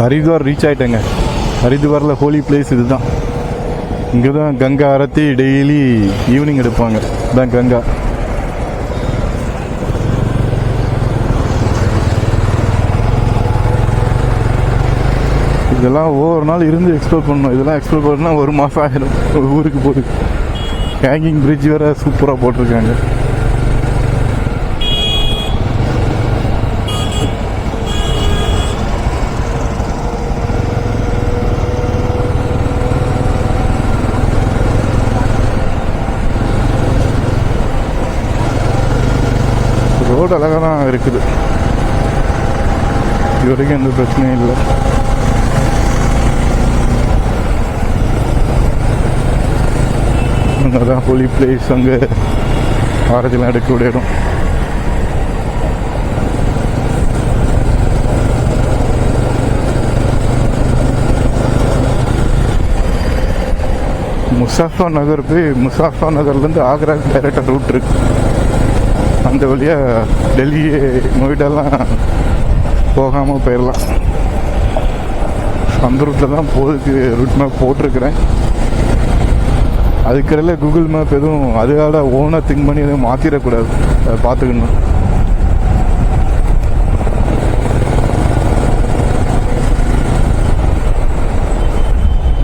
Haridwar reach ஆகிட்டேங்க ஹரித்வாரில் holy place இதுதான். இங்கே தான் கங்கா ஆரத்தி டெய்லி ஈவினிங் எடுப்பாங்க. இதான் கங்கா. இதெல்லாம் ஒவ்வொரு நாள் இருந்து எக்ஸ்ப்ளோர் பண்ணணும். இதெல்லாம் எக்ஸ்ப்ளோர் பண்ணால் ஒரு மாதம் ஆயிடும் ஒரு ஊருக்கு போகுது ஹேங்கிங் பிரிட்ஜ் வேறு சூப்பராக போட்டிருக்காங்க ரோடு அழகாக தான் இருக்குது. இது வரைக்கும் எந்த பிரச்சனையும் இல்லை. அங்கே தான் ஹோலி பிளேஸ் அங்கே ஆரஞ்செலாம் எடுக்கக்கூடிய இடம். முசாஃபா நகர் போய் முசாஃபா நகர்லேருந்து ஆக்ராக்கு டைரக்டாக ரூட் இருக்கு. அந்த வழியாக டெல்லி நொய்டாலாம் போகாமல் போயிடலாம் அந்த ரூட்டில் தான் போகிறதுக்கு ரூட் மேப் போட்டிருக்கிறேன். அதுக்கடையில் கூகுள் மேப் எதுவும் அதுக்காக ஓனாக திங்க் பண்ணி எதுவும் மாற்றிடக்கூடாது அதை பார்த்துக்கணும்.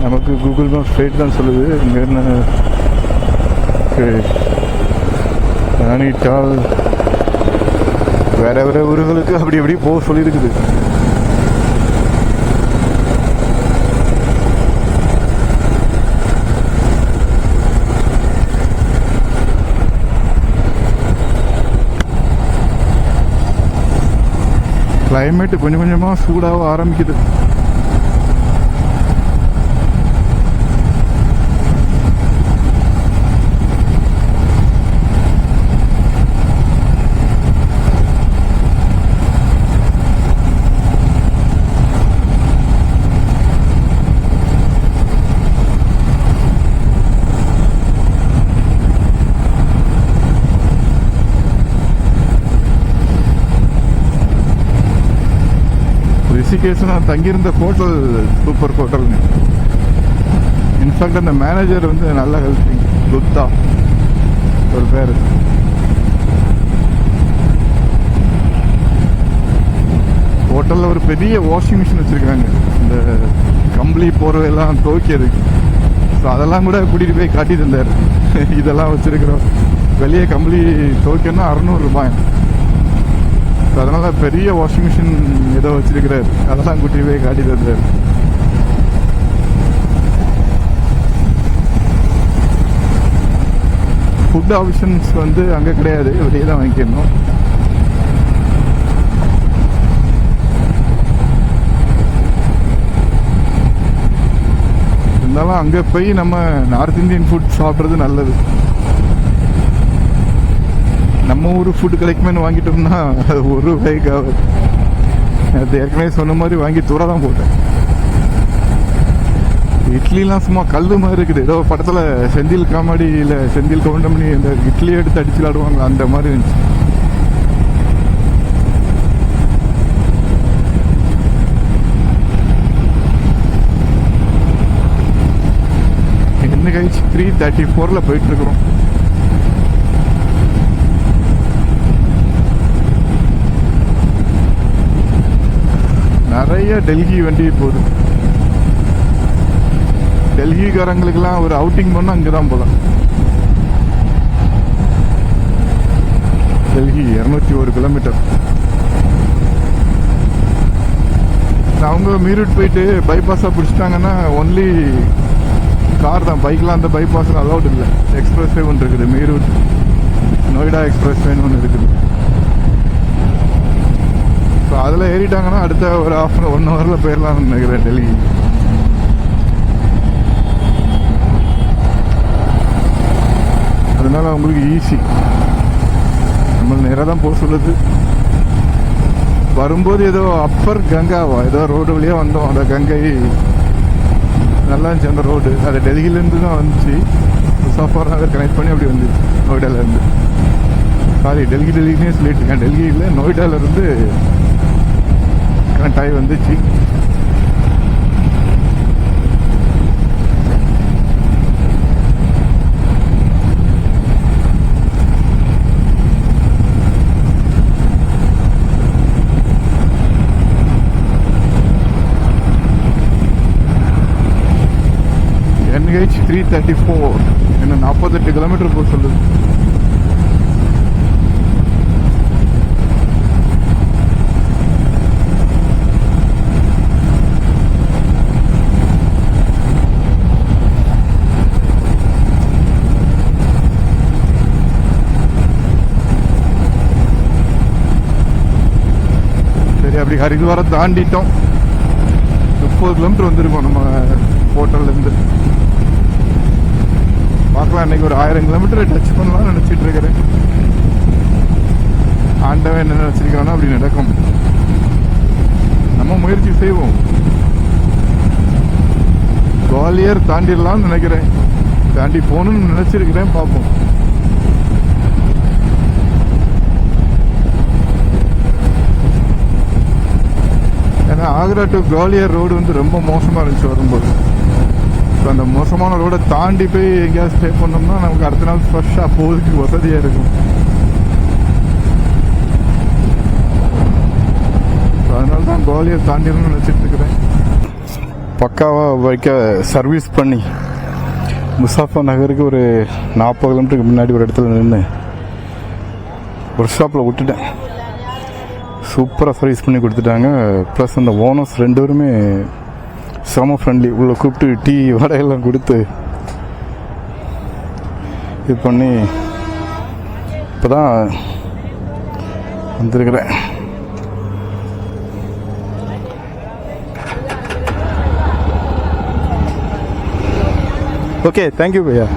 நமக்கு கூகுள் மேப் ஸ்ட்ரெயிட் தான் சொல்லுது. இங்கே என்ன வேற வேற ஊர்களுக்கு அப்படி அப்படி போக சொல்லியிருக்குது. கிளைமேட் கொஞ்சம் கொஞ்சமாக சூடாக ஆரம்பிக்குது. ரிஷிகேஷ் நான் தங்கியிருந்த hotel super hotel in fact அந்த மேனேஜர் வந்து நல்ல ஹெல்ப்பிங் குப்தா ஒரு பேர். ஹோட்டலில் ஒரு பெரிய வாஷிங் மிஷின் வச்சுருக்காங்க. இந்த கம்பளி போர்வையெல்லாம் துவைக்கிறதுக்கு. ஸோ அதெல்லாம் கூட கூட்டிகிட்டு போய் காட்டி தந்தார் இதெல்லாம் வச்சுருக்கிறோம். வெளியே கம்பளி துவைக்கணும்னா அறநூறுபாய் ஸோ அதனால் பெரிய வாஷிங் மிஷின் ஏதோ வச்சிருக்கிறாரு. அதெல்லாம் கூட்டி போய் காட்டி தந்தார் ஃபுட் ஆப்ஷன்ஸ் வந்து அங்கே கிடையாது. வெளியே தான் வாங்கிக்கணும். இருந்தாலும் அங்கே போய் நம்ம நார்த் இந்தியன் ஃபுட் சாப்பிட்றது நல்லது. நம்ம ஊர் ஃபுட்டு கிடைக்குமேனு வாங்கிட்டோம்னா அது ஒரு ரூபாய்க்கு ஆகுது. அது ஏற்கனவே சொன்ன மாதிரி வாங்கி தூர தான் போட்டேன். இட்லிலாம் சும்மா கல் மாதிரி இருக்குது. ஏதோ படத்தில் செந்தில் காமெடியில் செந்தில் கவுண்டமணி இந்த இட்லி எடுத்து அடிச்சு விளாடுவாங்க அந்த மாதிரி இருந்துச்சு. என்ன கழிச்சு த்ரீ தேர்ட்டி ஃபோரில் போயிட்டுருக்குறோம் நிறைய டெல்லி வண்டி போகுது. டெல்லிக்காரங்களுக்கெல்லாம் ஒரு அவுட்டிங் பண்ணால் அங்கே தான் போகலாம் டெல்லி இரநூத்தி ஒரு கிலோமீட்டர் அவங்க மீரூட் போயிட்டு பைபாஸாக பிடிச்சிட்டாங்கன்னா ஒன்லி கார் தான். பைக்லாம் அந்த பைபாஸில் அலௌட் இல்லை. எக்ஸ்பிரஸ் வே ஒன்று இருக்குது மீரூட் நொய்டா எக்ஸ்பிரஸ் வேன்னு ஒன்று இருக்குது. ஸோ அதில் ஏறிட்டாங்கன்னா அடுத்த ஒரு ஆஃப் ஒன் ஹவரில் போயிடலாம்னு நினைக்கிறேன் டெல்லி. அதனால உங்களுக்கு ஈஸி நம்ம நேராக தான் போக சொல்லுது. வரும்போது ஏதோ அப்பர் கங்காவா ஏதோ ரோடு வழியாக வந்தோம். அந்த கங்கை நல்லா இருந்துச்சு அந்த ரோடு அது டெல்லியிலேருந்து தான் வந்துச்சு. முசாஃபர் நகர் கனெக்ட் பண்ணி அப்படி வந்துச்சு நோய்டாலேருந்து சாரி டெல்லி டெல்லினே சொல்லிட்டு இருக்கேன். டெல்லியில் நோய்டாலேருந்து கனெக்ட் ஆகி வந்துச்சு. என்ஹெச் த்ரீ தேர்ட்டி ஃபோர் என்ன நாற்பத்தெட்டு கிலோமீட்டர் போக சொல்லுது. சரி ஹரித்வாரை தாண்டிட்டோம். முப்பது கிலோமீட்டர் வந்திருக்கோம் நம்ம ஹோட்டல்ல இருந்து. பார்க்கலாம் இன்னைக்கு ஒரு ஆயிரம் கிலோமீட்டர் டச் பண்ணலாம்னு நினைச்சிட்டு இருக்கிறேன். ஆண்டவன் என்ன நினைச்சிருக்கானோ அப்படி நடக்கும். நம்ம முயற்சி செய்வோம். குவாலியர் தாண்டிடலாம்னு நினைக்கிறேன். தாண்டி போகணும்னு நினைச்சிருக்கிறேன் பார்ப்போம். ஏன்னா ஆக்ரா டு குவாலியர் ரோடு வந்து ரொம்ப மோசமாக இருந்துச்சு வரும்போது. ஸோ அந்த மோசமான ரோடை தாண்டி போய் எங்கேயாவது ஸ்டே பண்ணோம்னா நமக்கு அடுத்த நாள் ஃப்ரெஷ்ஷாக போகிறதுக்கு வசதியாக இருக்கும். அதனால தான் குவாலியர் தாண்டிடணும்னு நினச்சிட்டு இருக்கிறேன். பக்காவாக வைக்க சர்வீஸ் பண்ணி முசாஃபா நகருக்கு ஒரு நாற்பது கிலோமீட்டருக்கு முன்னாடி ஒரு இடத்துல நின்று ஒர்க் ஷாப்பில் விட்டுட்டேன். சூப்பராக சர்வீஸ் பண்ணி கொடுத்துட்டாங்க. ப்ளஸ் அந்த ஓனர்ஸ் ரெண்டு பேருமே செம ஃப்ரெண்ட்லி உள்ளே கூப்பிட்டு டீ வடையெல்லாம் கொடுத்து இது பண்ணி இப்போ தான் வந்திருக்கிறேன் okay thank you bhaiya.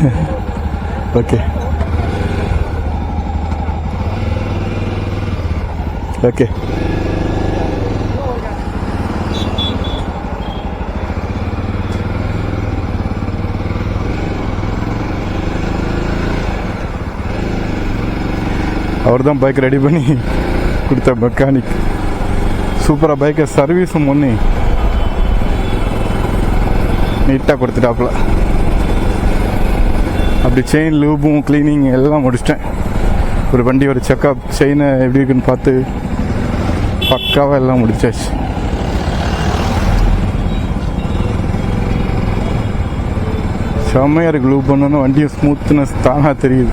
Okay okay. அவர் தான் பைக் ரெடி பண்ணி கொடுத்த மெக்கானிக் சூப்பராக பைக்கை சர்வீஸும் பண்ணி நீட்டாக கொடுத்துட்டாப்புல. அப்படி செயின் லூபும் க்ளீனிங் எல்லாம் முடிச்சிட்டேன். ஒரு வண்டி ஒரு செயினை எப்படி இருக்குன்னு பார்த்து பக்காவாக எல்லாம் முடிச்சாச்சு. செம்மையாக இருக்கு லூப் பண்ணோன்னா வண்டியும் ஸ்மூத்னஸ் தானாக தெரியுது.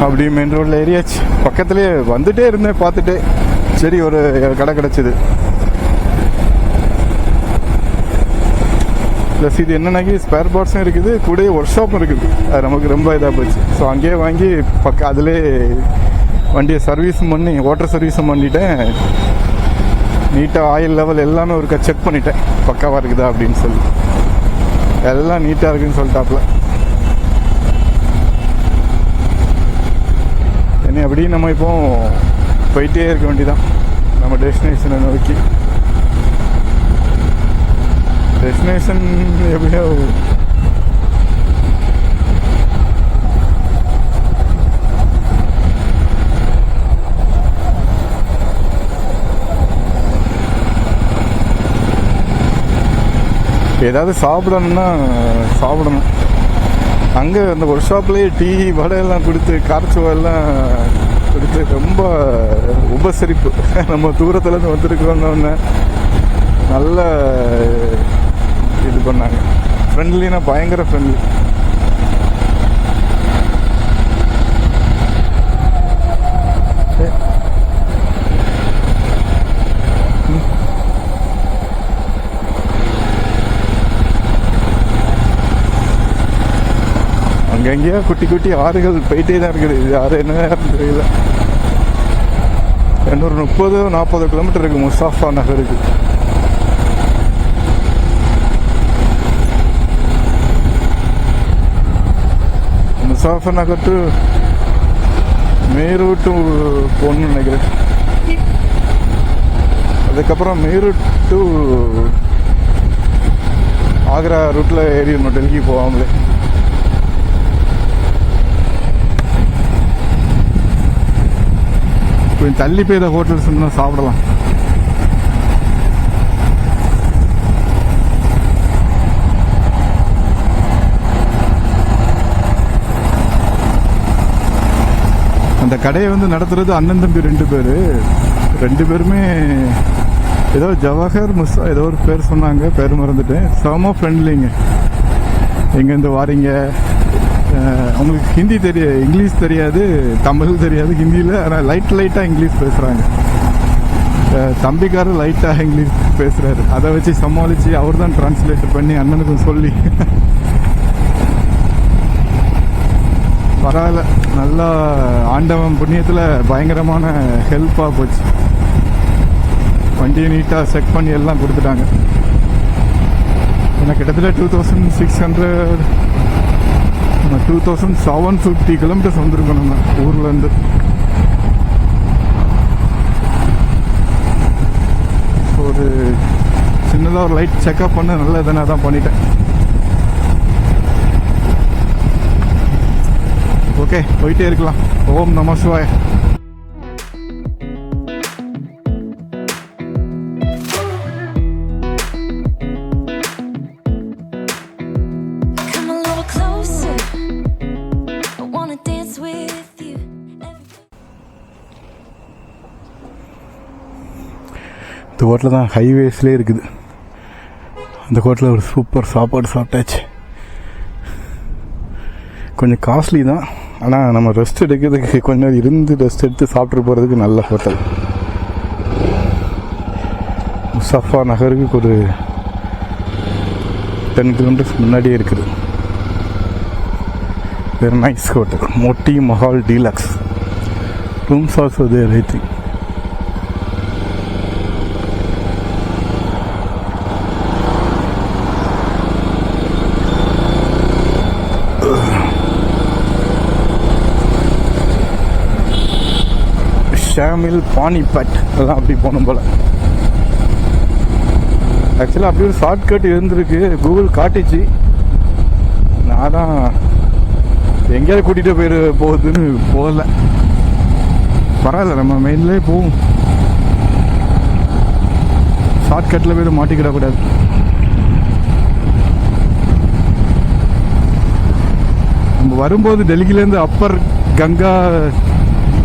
அப்படி மெயின் ரோட்டில் ஏறியாச்சு. பக்கத்துலேயே வந்துட்டே இருந்தேன் பார்த்துட்டே. சரி ஒரு கடை கிடச்சிது. ப்ளஸ் இது என்னன்னாக்கி ஸ்பேர் பார்ட்ஸும் இருக்குது கூடயே ஒர்க் ஷாப்பும் இருக்குது. அது நமக்கு ரொம்ப இதாக போச்சு. ஸோ அங்கேயே வாங்கி பக்க அதிலே வண்டியை சர்வீஸும் பண்ணி வாட்டர் சர்வீஸும் பண்ணிட்டேன். நீட்டாக ஆயில் லெவல் எல்லாமே ஒருக்கா செக் பண்ணிட்டேன். பக்காவாக இருக்குதா அப்படின்னு சொல்லி. எல்லாம் நீட்டாக இருக்குன்னு சொல்லிட்டாப்புல என்ன அப்படியே நம்ம இப்போ போயிட்டே இருக்க வேண்டியதான் நம்ம டெஸ்டினேஷனை நோக்கி. டெஸ்டினேஷன் எப்படியோ ஏதாவது சாப்பிடணும்னா சாப்பிடணும். அங்கே அந்த ஒர்க் ஷாப்லேயே டீ வடையெல்லாம் கொடுத்து காரச்சுவெல்லாம் கொடுத்து ரொம்ப உபசரிப்பு. நம்ம தூரத்துலேருந்து வந்திருக்கிறோன்னு நல்ல இது பண்ணாங்க. ஃப்ரெண்ட்லினா பயங்கர ஃப்ரெண்ட்லி அங்கங்கேயோ குட்டி குட்டி ஆறுகள் போயிட்டே தான் இருக்குது. இது ஆறு என்ன நேரம் தெரியல. இன்னொரு முப்பது நாற்பது கிலோமீட்டர் இருக்கு முசாஃபா நகருக்கு. Muzaffarnagar to Meerut to போகணும்னு நினைக்கிறேன். அதுக்கப்புறம் மேரூட் டு ஆக்ரா ரூட்டில் ஏறிடணும் டெல்லிக்கு போகாமலே. கொஞ்சம் தள்ளி போய் ஏதாவது ஹோட்டல்ஸ் இருந்தால் சாப்பிடலாம். அந்த கடையை வந்து நடத்துறது அண்ணன் தம்பி ரெண்டு பேர். ரெண்டு பேருமே ஏதோ ஜவஹர் முஸ்ஸா ஏதோ ஒரு பேர் சொன்னாங்க பேர் மறந்துட்டேன். செம ஃப்ரெண்ட்லிங்க எங்கேருந்து வாரீங்க? அவங்களுக்கு ஹிந்தி தெரிய இங்கிலீஷ் தெரியாது தமிழ் தெரியாது ஹிந்தியில் ஆனால் லைட் லைட்டாக இங்கிலீஷ் பேசுகிறாங்க தம்பிக்காரர் லைட்டாக இங்கிலீஷ் பேசுகிறாரு அதை வச்சு சமாளித்து அவர் தான் டிரான்ஸ்லேட் பண்ணி அண்ணனுக்கும் சொல்லி பரவாயில்ல நல்லா ஆண்டவன் புண்ணியத்தில் பயங்கரமான ஹெல்ப்பாக போச்சு. வண்டியை நீட்டாக செக் பண்ணி எல்லாம் கொடுத்துட்டாங்க. எனக்கு கிட்டத்தட்ட two thousand six hundred two thousand seven fifty kilometres வந்திருக்கோம் நம்ம ஊர்லேருந்து ஒரு சின்னதாக ஒரு லைட் செக்அப் பண்ண நல்ல இதனால் தான் பண்ணிட்டேன். ஓகே போயிட்டே இருக்கலாம். ஓம் நம சிவாய. இந்த ஹோட்டல் தான் ஹைவேஸ்லேயே இருக்குது. அந்த ஹோட்டலில் ஒரு சூப்பர் சாப்பாடு சாப்பிட்டாச்சு. கொஞ்சம் காஸ்ட்லி தான். ஆனால் நம்ம ரெஸ்ட் எடுக்கிறதுக்கு கொஞ்ச நேரம் இருந்து ரெஸ்ட் எடுத்து சாப்பிட்டு போகிறதுக்கு நல்ல ஹோட்டல் முசாஃபா நகருக்கு ஒரு டென் கிலோமீட்டர்ஸ் முன்னாடியே இருக்குது. Very nice hotel Moti Mahal deluxe. Rooms also there I think Shamli Panipat எல்லாம் அப்படி போகணும் போல. ஆக்சுவலாக அப்படி ஒரு ஷார்ட்கட் இருந்திருக்கு. கூகுள் காட்டிச்சு. நான் தான் எங்கேயாவது கூட்டிகிட்டு போயிரு போகுதுன்னு போகல. பரவாயில்ல நம்ம மெயின்லேயே போவோம். ஷார்ட்கட்டில் போய் மாட்டிக்கிடக்கூடாது நம்ம வரும்போது டெல்லியிலேருந்து அப்பர் கங்கா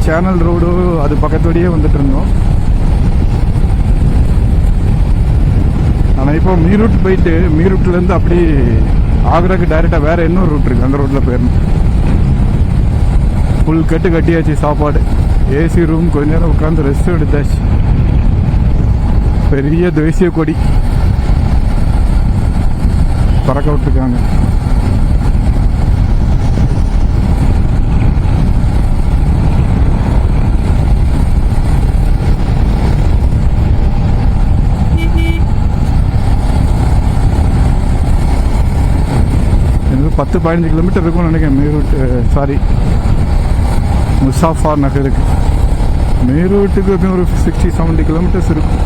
சேனல் ரோடு அது பக்கத்தோடயே வந்துட்டு இருந்தோம். ஆனால் இப்போ மீரூட் போயிட்டு மீரூட்லேருந்து அப்படி ஆக்ராக்கு டைரெக்டாக வேற இன்னொரு ரூட் இருக்கு. அந்த ரோட்டில் போயிடணும் ஃபுல் கட்டு கட்டியாச்சு சாப்பாடு. ஏசி ரூம் கொஞ்ச நேரம் உட்காந்து ரெஸ்ட் எடுத்தாச்சு. பெரிய தேசிய கொடி. பறக்க விட்டுருக்காங்க. பத்து பதினஞ்சு கிலோமீட்டர் இருக்கும்னு நினைக்கிறேன். மேரூட் சாரி முசாஃபார் நகருக்கு. மேரூட்டுக்கு எப்படியும் ஒரு சிக்ஸ்டி செவன்ட்டி கிலோமீட்டர்ஸ் இருக்கும்.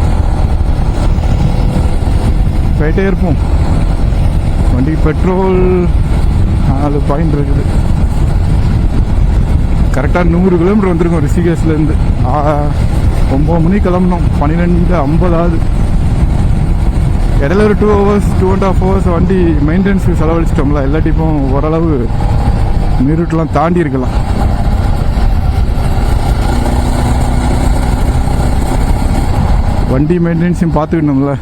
போயிட்டே இருப்போம். வண்டி பெட்ரோல் நாலு பாயிண்ட் இருக்குது. கரெக்டாக நூறு கிலோமீட்டர் வந்திருக்கோம் ரிஷிகேஷ்லேருந்து ஒம்பது மணி கிளம்புனோம். பன்னிரெண்டு ஐம்பதாவது. இடையில ஒரு two hours two and half hours வண்டி மெயின்டெனன்ஸுக்கு செலவழிச்சிட்டோம்ல எல்லாட்டி ஓரளவு மீறுட்டெலாம் தாண்டி இருக்கலாம். வண்டி மெயின்டெனன்ஸையும் பார்த்துக்கணும்ல.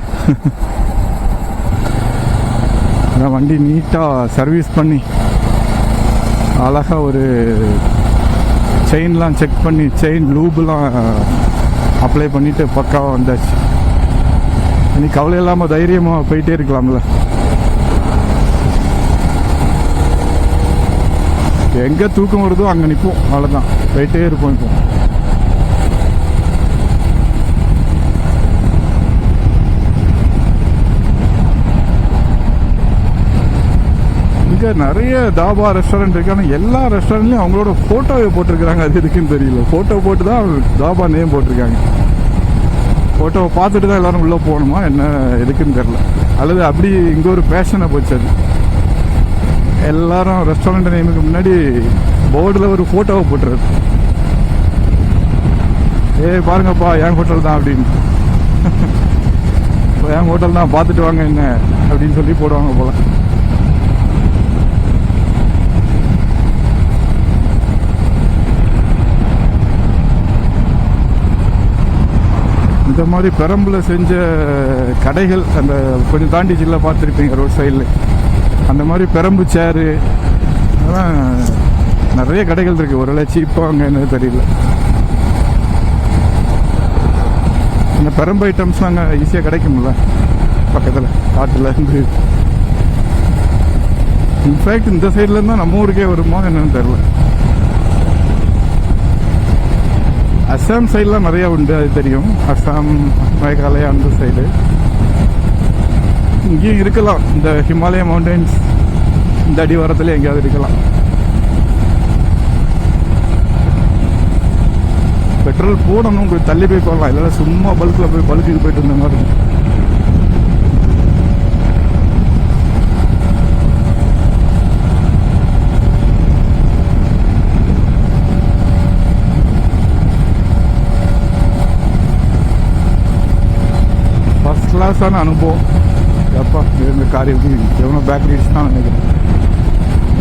அதான் வண்டி நீட்டாக சர்வீஸ் பண்ணி அழகாக ஒரு செயின்லாம் செக் பண்ணி செயின் லூப்லாம் அப்ளை பண்ணிவிட்டு பக்காவாக வந்தாச்சு. இனி கவலை இல்லாமல் தைரியமாக போயிட்டே இருக்கலாம்ல. எங்கே தூக்கம் வருதோ அங்கே நிற்போம் அவ்வளோதான் போயிட்டே இருப்போம் இப்போ. இங்கே நிறைய தாபா ரெஸ்டாரண்ட் இருக்கு. ஆனால் எல்லா ரெஸ்டாரண்ட்லையும் அவங்களோட ஃபோட்டோவை போட்டிருக்கிறாங்க. அது எதுக்குன்னு தெரியல. ஃபோட்டோ போட்டு தான் தாபா நேம் போட்டிருக்காங்க. ஃபோட்டோவை பார்த்துட்டு தான் எல்லாரும் உள்ளே போகணுமா? என்ன எதுக்குன்னு தெரில அல்லது அப்படி இங்கே ஒரு பேஷனை போச்சு அது. எல்லாரும் ரெஸ்டாரண்ட் நேமுக்கு முன்னாடி போர்டில் ஒரு ஃபோட்டோவை போட்டுறது ஏய் பாருங்கப்பா என் ஹோட்டல் தான் அப்படின்னு. இப்போ என் ஹோட்டல் தான் பார்த்துட்டு வாங்க என்ன அப்படின்னு சொல்லி போடுவாங்க போல. இந்த மாதிரி பெரம்பில் செஞ்ச கடைகள் அந்த கொஞ்சம் தாண்டி ஜில்ல பார்த்துருப்பீங்க ரோட் சைடில். அந்த மாதிரி பெரம்பு சேரு அதெல்லாம் நிறைய கடைகள் இருக்குது ஒரு சீப்பாக அங்கே என்ன தெரியல. இந்த பெரம்பு ஐட்டம்ஸ்லாம் அங்கே ஈஸியாக கிடைக்கும்ல பக்கத்தில் காட்டில் இருந்து. இன்ஃபேக்ட் இந்த சைடில் இருந்தால் நம்ம ஊருக்கே வருமோ என்னன்னு தெரில அஸ்ஸாம் சைடுலாம் நிறையா உண்டு அது தெரியும். அஸ்ஸாம் மேகாலயா அந்த சைடு இங்கேயும் இருக்கலாம். இந்த ஹிமாலய மவுண்டன்ஸ் இந்த அடிவாரத்தில் எங்கேயாவது இருக்கலாம். பெட்ரோல் போடணும் உங்களுக்கு தள்ளி போய் போகலாம் இல்லைன்னா சும்மா பல்கில் போய் பல்குக்கு போயிட்டு இருந்த மாதிரி. இருக்கும் கிளாஸான அனுபவம் எப்பா இந்த காரியம் எவ்வளோ எவனோ பேக் இடிச்சுட்டான்னு நினைக்கிறேன்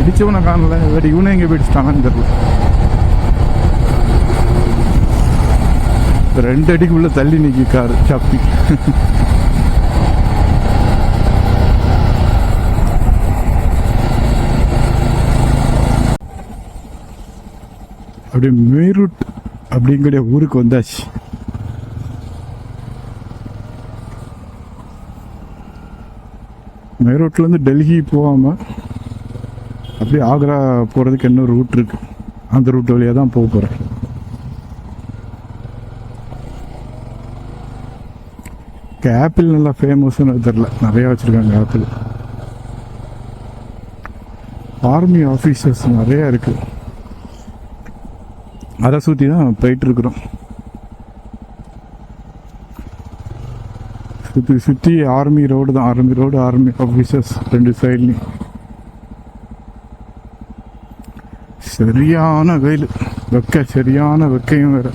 இடிச்சவனை காணல வேறு இவனை எங்கே போயிடுச்சிட்டானான்னு தெரியல ரெண்டு அடிக்குள்ள தள்ளி நிற்கி கார் சப்பி அப்படியே மேரூட் அப்படிங்கிற ஊருக்கு வந்தாச்சு மேரோட்லேருந்து டெல்லி போகாமல் அப்படியே ஆக்ரா போகிறதுக்கு இன்னொரு ரூட் இருக்கு? அந்த ரூட் வழியாக தான் போக போகிறேன் ஆப்பிள் நல்லா ஃபேமஸ்ன்னு தெரில நிறையா வச்சுருக்காங்க ஆப்பிள் ஆர்மி ஆஃபீஸர்ஸ் நிறையா இருக்குது அதை சுற்றி தான் போயிட்டுருக்குறோம் சுற்றி சுற்றி ஆர்மி ரோடு தான். ஆர்மி ரோடு ஆர்மி ஆஃபீஸர்ஸ் ரெண்டு சைட்லையும் சரியான வெயில். வெக்க சரியான வெக்கையும் வேற.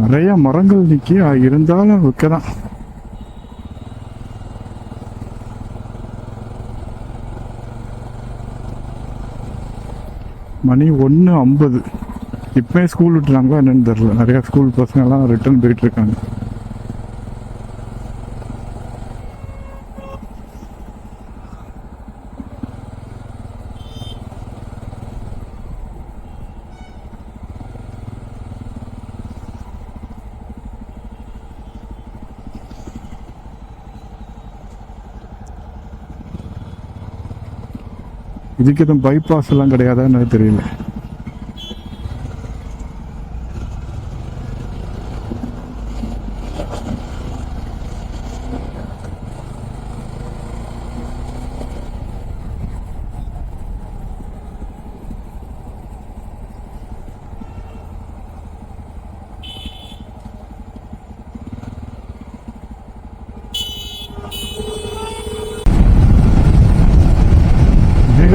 நிறைய மரங்கள் நிற்கி இருந்தாலும் வெக்க தான் மணி ஒன்று ஐம்பது. இப்போயே ஸ்கூல் விட்டுறாங்களோ என்னென்னு தெரில நிறையா ஸ்கூல் பசங்கெல்லாம் ரிட்டர்ன் போயிட்டுருக்காங்க இதுக்கு எதுவும் பைபாஸ் எல்லாம் கிடையாதான்னு தெரியல.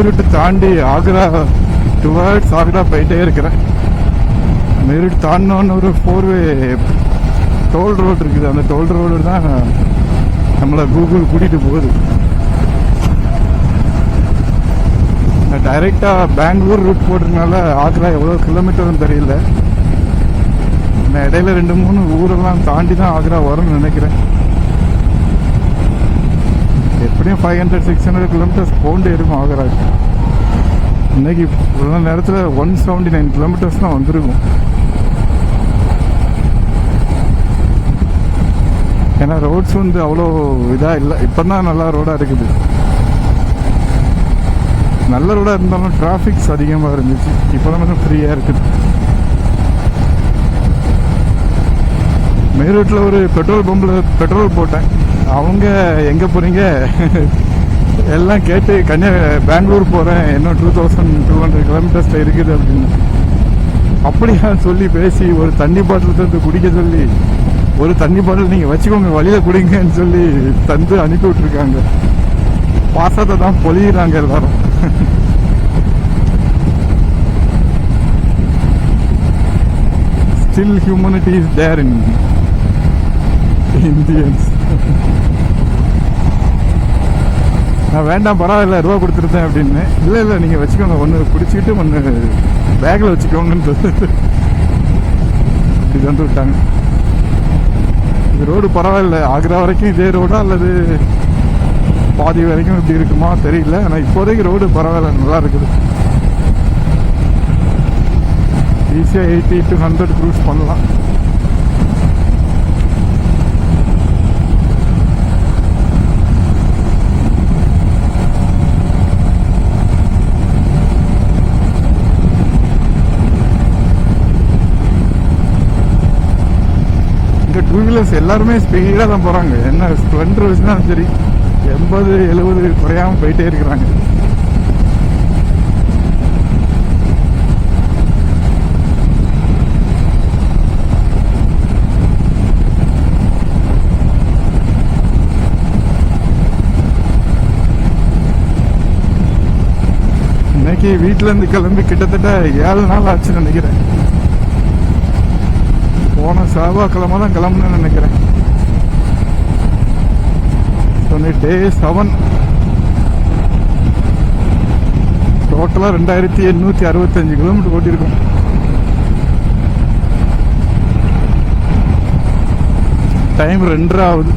மேருட்டு தாண்டி ஆக்ரா டுவர்ட்ஸ் ஆக்ரா போயிட்டே இருக்கிறேன். மேருட்டு தாண்டினோன்னு ஒரு ஃபோர்வே டோல் ரோடு இருக்குது. அந்த டோல் ரோடு தான் நம்மளை கூகுள் கூட்டிகிட்டு போகுது. டைரெக்டாக பெங்களூர் ரூட் போடுறதுனால ஆக்ரா எவ்வளோ கிலோமீட்டர்னு தெரியல. நான் இடையில ரெண்டு மூணு ஊரெல்லாம் தாண்டி தான் ஆக்ரா வரும்னு நினைக்கிறேன். எப்படியும் five hundred six hundred kilometres போண்டே இருக்கும் ஆக்ராக்கு இன்னைக்கு இவ்வளோ நேரத்தில் ஒன் செவன்டி நைன் கிலோமீட்டர்ஸ் தான் வந்திருக்கும். ஏன்னா ரோட்ஸ் வந்து அவ்வளோ இதாக இல்லை. இப்போ தான் நல்லா ரோடாக இருக்குது. நல்ல ரோடாக இருந்தாலும் டிராஃபிக்ஸ் அதிகமாக இருந்துச்சு. இப்போ தான் கொஞ்சம் ஃப்ரீயாக இருக்குது. மேரூட்டில் ஒரு பெட்ரோல் பம்பில் பெட்ரோல் போட்டேன். அவங்க எங்கே போகிறீங்க எல்லாம் கேட்டு கன்னியா பெங்களூர் போகிறேன் இன்னும் டூ தௌசண்ட் டூ ஹண்ட்ரட் கிலோமீட்டர்ஸில் இருக்குது அப்படின்னு. அப்படியா சொல்லி பேசி ஒரு தண்ணி பாட்டில் தந்து குடிக்க சொல்லி ஒரு தண்ணி பாட்டில் நீங்கள் வச்சுக்கோங்க வழியில் குடிங்கன்னு சொல்லி தந்து அனுப்பி விட்ருக்காங்க பாசத்தை தான் பொழியிறாங்க எல்லாரும். Still humanity is there in Indians நான் வேண்டாம் பரவாயில்ல ரூபா கொடுத்துருந்தேன் அப்படின்னு. இல்லை இல்லை நீங்கள் வச்சுக்கோங்க. ஒன்று பிடிச்சிக்கிட்டு ஒன்று பேக்கில் வச்சுக்கோங்கன்னு சொல்லிட்டு இப்படி வந்து விட்டாங்க. இது ரோடு பரவாயில்ல. ஆக்ரா வரைக்கும் இதே ரோடா அல்லது பாதி வரைக்கும் இப்படி இருக்குமா? தெரியல. ஆனால் இப்போதைக்கு ரோடு பரவாயில்ல. நல்லா இருக்குது. ஈஸியாக எயிட்டி டு ஹண்ட்ரட் க்ரூஸ் பண்ணலாம். இங்கே டூ வீலர்ஸ் எல்லாருமே ஸ்பீடாக தான் போகிறாங்க என்ன ஸ்ப்ளெண்டர் வச்சுனாலும் சரி. எண்பது எழுபது குறையாமல் போயிட்டே இருக்கிறாங்க. இன்னைக்கு வீட்டிலேருந்து கிளம்பி கிட்டத்தட்ட ஏழு நாள் ஆச்சுன்னு நினைக்கிறேன். போன செவ்வாய்க்கிழமை தான் கிளம்புனேன்னு நினைக்கிறேன். டே செவன் டோட்டலாக ரெண்டாயிரத்தி எண்ணூற்றி அறுபத்தஞ்சு கிலோமீட்டர் ஓட்டியிருக்கோம். டைம் ரெண்டரை ஆகுது.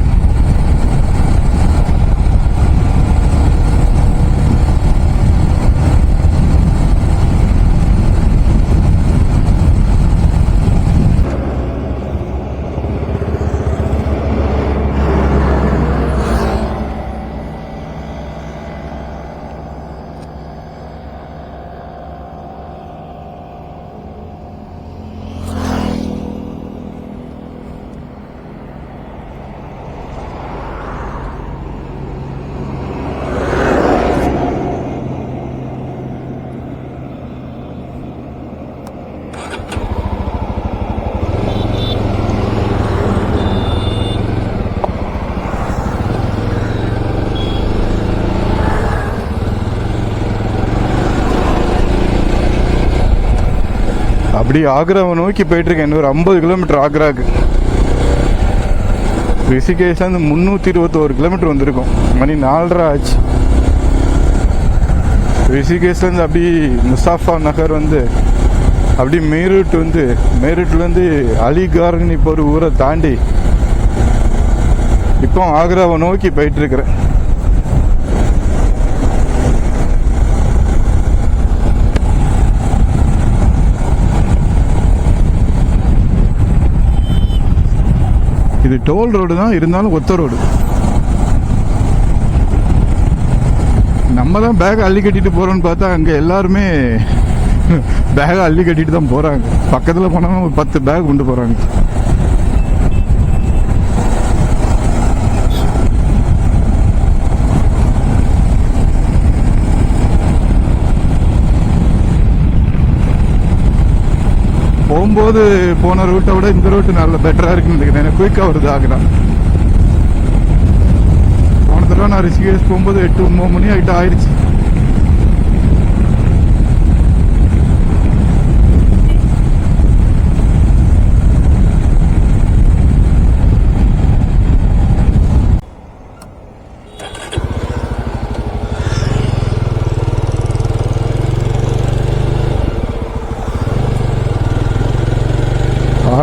அப்படி ஆக்ராவை நோக்கி போயிட்டு இருக்கேன் இன்னொரு ஐம்பது கிலோமீட்டர் ஆக்ராக்கு ரிஷிகேஷ்லேருந்து முந்நூற்றி இருபத்தோரு கிலோமீட்டர் வந்திருக்கும். மணி நாலரை ஆச்சு. ரிஷிகேஷ்லேருந்து அப்படி முசாஃபா நகர் வந்து அப்படி மேரூட் வந்து மேரூட்லேருந்து அலிகார்னு இப்போ ஒரு ஊரை தாண்டி இப்போ ஆக்ராவை நோக்கி போயிட்டு இது டோல் ரோடு தான் இருந்தாலும் ஒத்த ரோடு நம்ம தான் பேக் அள்ளி கட்டிட்டு போறோம்னு பார்த்தா அங்க எல்லாருமே பேகை அள்ளி கட்டிட்டு தான் போறாங்க. பக்கத்துல போனாலும் ஒரு பத்து பேக் கொண்டு போறாங்க. போகும்போது போன ரூட்டை விட இந்த ரூட்டு நல்ல பெட்டராக இருக்குன்னு நினைக்கிறேன். எனக்கு குயிக்காக வருது ஆகலாம் போன தடவை நான் ரிஷிகேஷ் போகும்போது எட்டு ஒம்பது மணி ஆகிட்டு ஆயிடுச்சு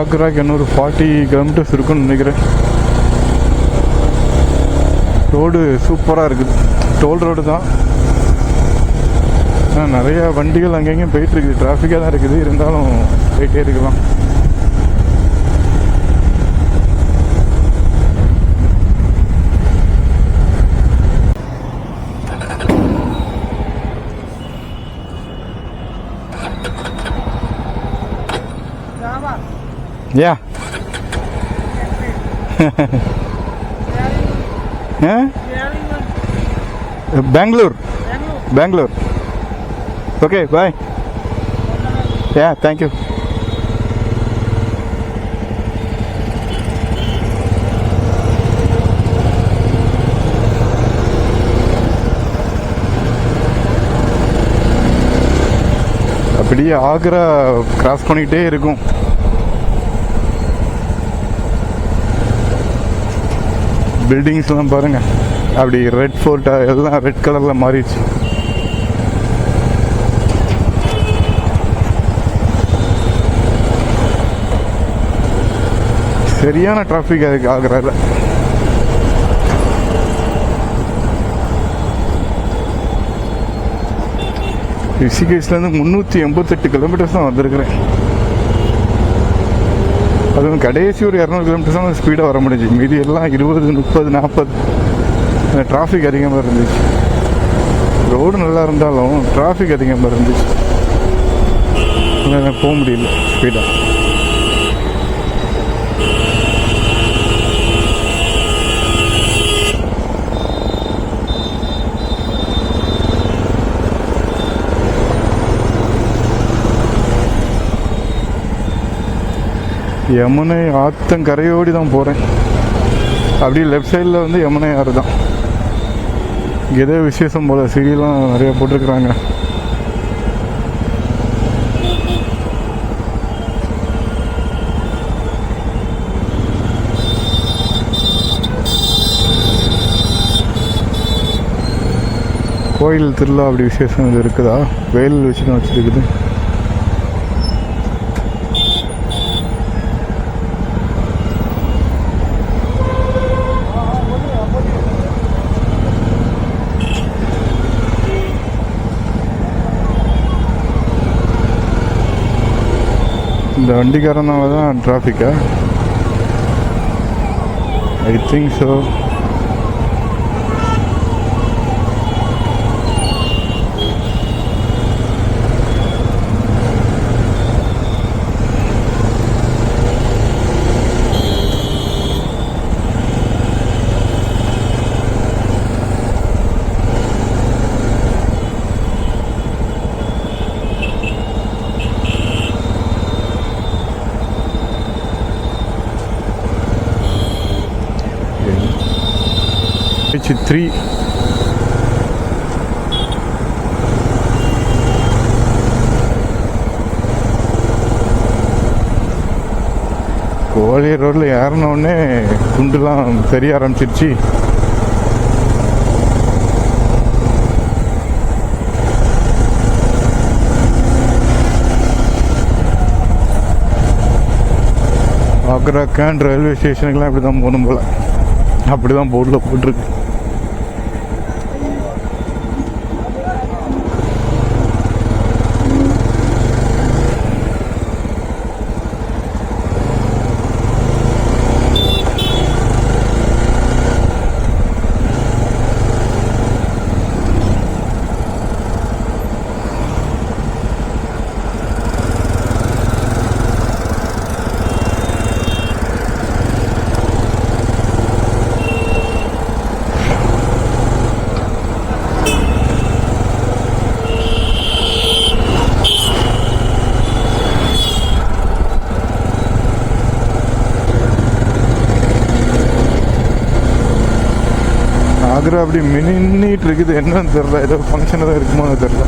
ஆக்ராக்கு இன்னொரு ஃபார்ட்டி கிலோமீட்டர்ஸ் இருக்குன்னு நினைக்கிறேன். ரோடு சூப்பராக இருக்குது. டோல் ரோடு தான். நிறையா வண்டிகள் அங்கங்கேயும் போயிட்டு இருக்குது. டிராஃபிக்காக தான் இருக்குது. இருந்தாலும் போயிட்டே இருக்கலாம். Yeah. yeah? Bangalore. Bangalore. Okay, bye. Yeah, thank you. அப்படியே ஆக்ரா கிராஸ் பண்ணிக்கிட்டே இருக்கும் பில்டிங்ஸ்லாம் பாருங்கள் அப்படி ரெட் ஃபோர்ட்டாக எல்லாம் ரெட் கலரில் மாறிடுச்சு. சரியான டிராஃபிக் அதுக்கு ஆகுறாரு. ரிஷிகேஷ்லேருந்து முந்நூற்றி எண்பத்தெட்டு கிலோமீட்டர்ஸ் தான் வந்திருக்கிறேன். அதுவும் கடைசி ஒரு இரநூறு கிலோமீட்டர்ஸ் தான் ஸ்பீடாக வர முடிஞ்சு மீதி எல்லாம் இருபது முப்பது நாற்பது டிராஃபிக் அதிகமாக இருந்துச்சு. ரோடு நல்லா இருந்தாலும் டிராஃபிக் அதிகமாக இருந்துச்சு. போக முடியல ஸ்பீடாக யமுனை ஆத்தங்கரையோடி தான் போகிறேன் அப்படியே லெஃப்ட் சைடில் வந்து யமுனை ஆறு தான். இங்க ஏதோ விசேஷம் போல் சீரியலாம் நிறைய போட்டிருக்கிறாங்க. கோயில் திருவிழா அப்படி விசேஷம் இது இருக்குதா? வெயில் வச்சு தான் வச்சுருக்குது. வண்டிக்காரனால தான் டிராஃபிக்கா ஐ திங்க் ஸோ த்ரீ கோழி ரோட்டில் ஏறினோடனே குண்டுலாம் தெரிய ஆரம்பிச்சிருச்சு. ஆக்ரா கேன் ரயில்வே ஸ்டேஷனுக்குலாம் இப்படி தான் போகணும் போல். அப்படி தான் போர்டில் போட்டிருக்கு ஆக்ரா அப்படி மின்னிட்டு இருக்குது. என்னன்னு தெரியல. ஏதோ ஃபங்க்ஷன் தான் இருக்குமோ தெரியல.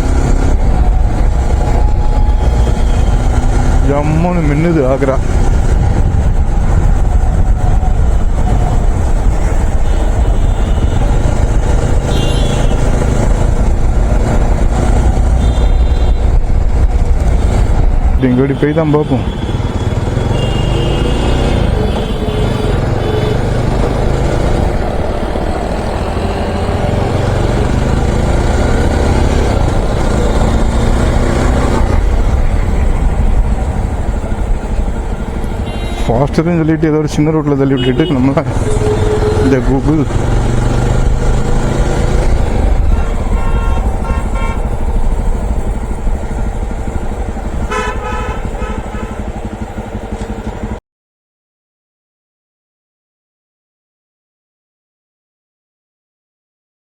ஜம்முன்னு மின்னுது ஆக்ரா. இங்கோடி போய் தான் பார்ப்போம். ஃபாஸ்டர்னு சொல்லிட்டு ஏதோ ஒரு சின்ன ரோட்டில் தள்ளி விட்டுட்டு நம்மள இந்த கூகுள்